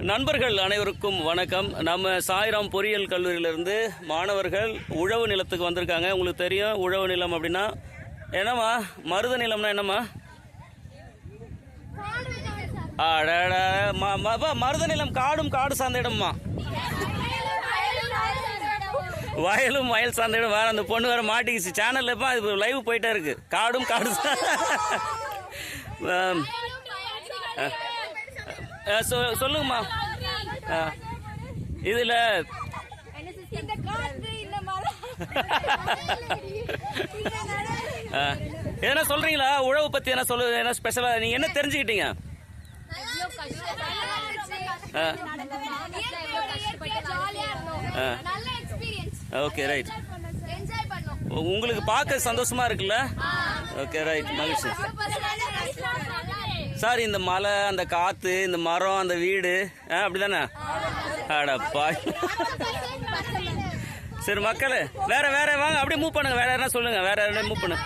நண்பர்கள் அனைவருக்கும் வணக்கம். நம்ம சாய்ராம் பொறியியல் கல்லூரியிலிருந்து மாணவர்கள் உழவு நிலத்துக்கு வந்திருக்காங்க. உங்களுக்கு தெரியும் உழவு நிலம் அப்படின்னா என்னம்மா? மருத நிலம்னா என்னம்மா? அடடா, மருத நிலம் காடும் காடு சார்ந்த இடம்மா. வயலும் வயல் சார்ந்த இடம். வேற அந்த பொண்ணு வேற மாட்டிக்கிச்சு. சேனல்ல இப்போ அது லைவ் போயிட்டே இருக்கு. காடும் காடு சா- சொல்லுங்கம்மா. இதுல எதனா சொல்றீங்களா? உழவு பத்தி என்ன சொல்லு என்ன ஸ்பெஷலா நீங்க என்ன தெரிஞ்சுக்கிட்டீங்க? ஓகே ரைட் உங்களுக்கு பார்க்க சந்தோஷமா இருக்குல்ல? ஓகே ரைட் மகிழ்ச்சி. சார் இந்த மலை அந்த காத்து இந்த மரம் அந்த வீடு ஆ, அப்படிதானே? அடப்பா சரி மக்களே வேற வேற வாங்க அப்படியே மூவ் பண்ணுங்க. வேற என்ன சொல்லுங்க. வேற என்ன மூவ் பண்ணுங்க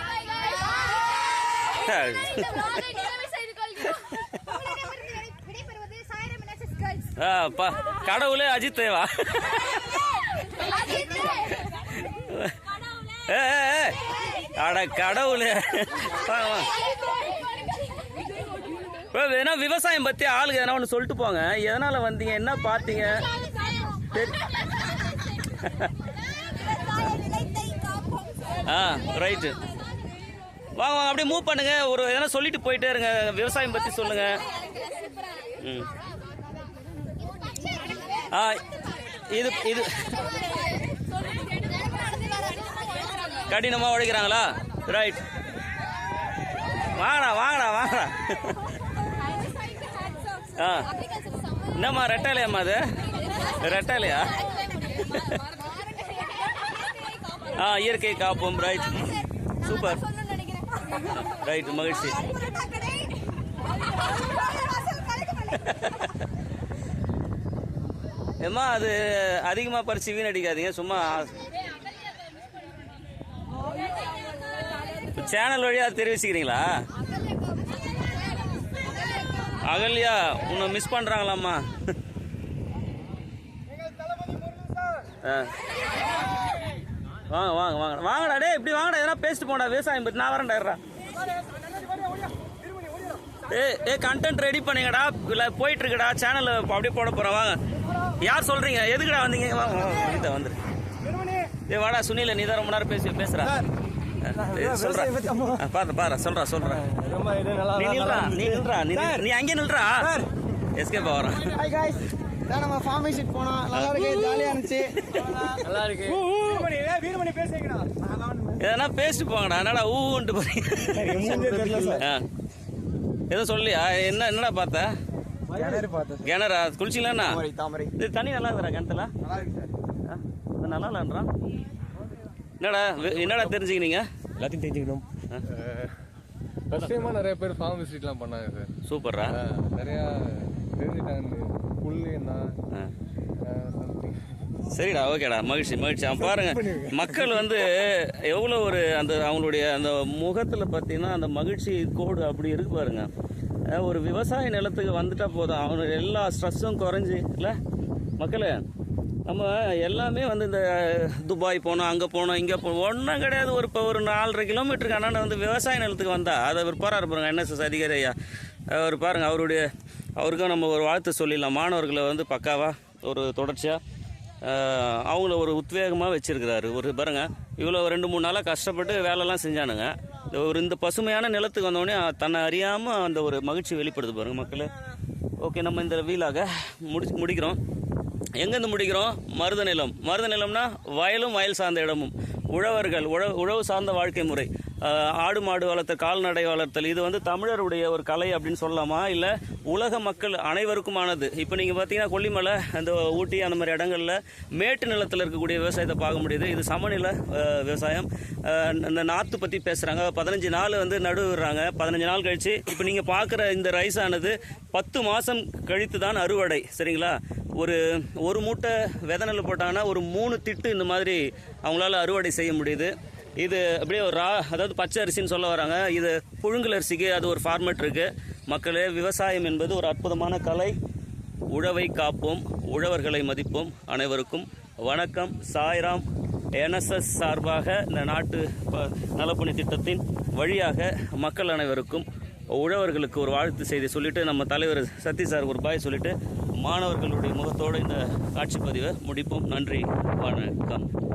விடைபெறுவது சாயரம் என்எஸ்எஸ் கேர்ள்ஸ் ஆ, பா கடவுளே அஜித் தேவா ஏ. அட கடவுளே. வாங்க, வாங்க. வேணா விவசாயம் பத்தி ஆளுங்க எதனா ஒன்று சொல்லிட்டு போங்க. எதனால வந்தீங்க? என்ன பார்த்தீங்க? ஆ ரைட்டு வாங்க வாங்க அப்படியே மூவ் பண்ணுங்க. ஒரு எதனா சொல்லிட்டு போயிட்டே இருங்க. விவசாயம் பத்தி சொல்லுங்க. ம். ஆ இது இது கடினமா உழைக்கிறாங்களா ரைட் வாங்கடா வாங்கடா வாங்கடா. ஆ. என்னம்மா ரெட்டாலையாம்மா அது? ரெட்டாலையா? ஆ இயற்கை காப்போம் ரைட் சூப்பர். ரைட் மகிழ்ச்சி. ஏம்மா அது அதிகமாக பறிச்சு வீணடிக்காதீங்க சும்மா. சேனல் வழியாக தெரிவிச்சுக்கிறீங்களா? அகல்யா உன்னை மிஸ் பண்ணுறாங்களாம்மா வாங்க வாங்க வாங்க. வாங்கடா டேய் இப்படி வாங்கடா. எதனா பேசிட்டு போடா விவசாயம் பற்றி நான் வரேன்டா. ஏய் ஏ கண்டென்ட் ரெடி பண்ணுங்கடா. இல்லை போயிட்டு இருக்குடா சேனல் அப்படியே போட போகிறோம் வாங்க. யார் சொல்கிறீங்க எதுக்குடா வந்தீங்க? வாங்க வாங்க இந்த வந்துரு ஏ வாடா சுனில நீ தான் ரொம்ப நேரம் பேசி பேசுகிறா சொல்றா. பாரு பாரு சொல்றா சொல்றா. நீ நில்றா நீ நீ அங்கே நில்றா. எஸ்கேப் ஆகிறோம் ஹாய் காய்ஸ் இதான் நம்ம ஃபார்மிங் இருந்துச்சு. நல்லா இருக்கு. எதனா பேசிட்டு போங்கடா என்னடா ஊன்ட்டு போறீங்க? எதுவும் சொல்லியா என்ன என்னடா பார்த்த? கிணறா குளிச்சிங்களா இது தண்ணி நல்லா இருக்குறா கிணத்துல? நல்லா இருக்கு நல்லா இல்லைன்றா என்னடா என்னடா தெரிஞ்சுக்கினீங்க? எல்லாத்தையும் தெரிஞ்சுக்கணும். ஃபர்ஸ்ட் டைமாக நிறைய பேர் ஃபார்ம் விசிட்லாம் பண்ணாங்க சார் சூப்பர்ரா? நிறையா தெரிஞ்சுட்டாங்க புல் என்ன சரிடா ஓகேடா மகிழ்ச்சி மகிழ்ச்சி. பாருங்க மக்கள் வந்து எவ்வளோ ஒரு அந்த அவங்களுடைய அந்த முகத்தில் பார்த்தீங்கன்னா அந்த மகிழ்ச்சி கோடு அப்படி இருக்கு பாருங்க. ஒரு விவசாய நிலத்துக்கு வந்துட்டா போதும். அவனுடைய எல்லா ஸ்ட்ரெஸ்ஸும் குறைஞ்சி இல்லை? மக்களே நம்ம எல்லாமே வந்து இந்த துபாய் போனோம் அங்கே போனோம் இங்கே போனோம். ஒன்றும் கிடையாது. ஒரு இப்போ ஒரு நாலரை கிலோமீட்டருக்கு அண்ணன் வந்து விவசாய நிலத்துக்கு வந்தா. அதை அவர் போகிறார் பாருங்க என்எஸ்எஸ் அதிகாரி ஐயா. அவர் பாருங்கள் அவருடைய அவருக்கும் நம்ம ஒரு வாழ்த்து சொல்லிடலாம். மாணவர்களை வந்து பக்காவாக ஒரு தொடர்ச்சியாக அவங்கள ஒரு உத்வேகமாக வச்சுருக்கிறாரு. ஒரு பாருங்க இவ்வளோ ரெண்டு மூணு நாளாக கஷ்டப்பட்டு வேலைலாம் செஞ்சானுங்க. இந்த ஒரு இந்த பசுமையான நிலத்துக்கு வந்தோடனே தன்னை அறியாமல் அந்த ஒரு மகிழ்ச்சி வெளிப்படுது பாருங்கள் மக்களே. ஓகே நம்ம இந்த வீலாக முடிச்சு முடிக்கிறோம். எங்கேருந்து முடிக்கிறோம்? மருத நிலம். மருத நிலம்னா வயலும் வயல் சார்ந்த இடமும். உழவர்கள் உழவு உழவு சார்ந்த வாழ்க்கை முறை. ஆடு மாடு வளர்த்தல் கால்நடை வளர்த்தல். இது வந்து தமிழருடைய ஒரு கலை அப்படின்னு சொல்லலாமா? இல்லை உலக மக்கள் அனைவருக்குமானது? இப்போ நீங்கள் பார்த்தீங்கன்னா கொல்லிமலை அந்த ஊட்டி அந்த மாதிரி இடங்களில் மேட்டு நிலத்தில் இருக்கக்கூடிய விவசாயத்தை பார்க்க முடியுது. இது சமநில விவசாயம். இந்த நாற்று பற்றி பேசுகிறாங்க பதினஞ்சு நாள் வந்து நடுவு விடுறாங்க பதினஞ்சு நாள் கழிச்சு இப்போ நீங்கள் பார்க்குற இந்த ரைஸ் ஆனது பத்து மாதம் கழித்து தான் அறுவடை. சரிங்களா? ஒரு ஒரு மூட்டை வித நெல் போட்டாங்கன்னா ஒரு மூணு திட்டு இந்த மாதிரி அவங்களால அறுவடை செய்ய முடியுது. இது அப்படியே ஒரு ரா அதாவது பச்சை அரிசின்னு சொல்ல வராங்க. இது புழுங்கல் அரிசிக்கு அது ஒரு ஃபார்மேட் இருக்குது மக்களே விவசாயம் என்பது ஒரு அற்புதமான கலை. உழவை காப்போம் உழவர்களை மதிப்போம் அனைவருக்கும். வணக்கம் சாய்ராம் என்எஸ்எஸ் சார்பாக இந்த நாட்டு ப- நலப்பணி திட்டத்தின் வழியாக மக்கள் அனைவருக்கும் உழவர்களுக்கு ஒரு வாழ்த்து செய்தி சொல்லிட்டு நம்ம தலைவர் சத்தி சார் ஒரு பாய் சொல்லிட்டு மாணவர்களுடைய முகத்தோடு இந்த காட்சி பதிவை முடிப்போம். நன்றி. வணக்கம்.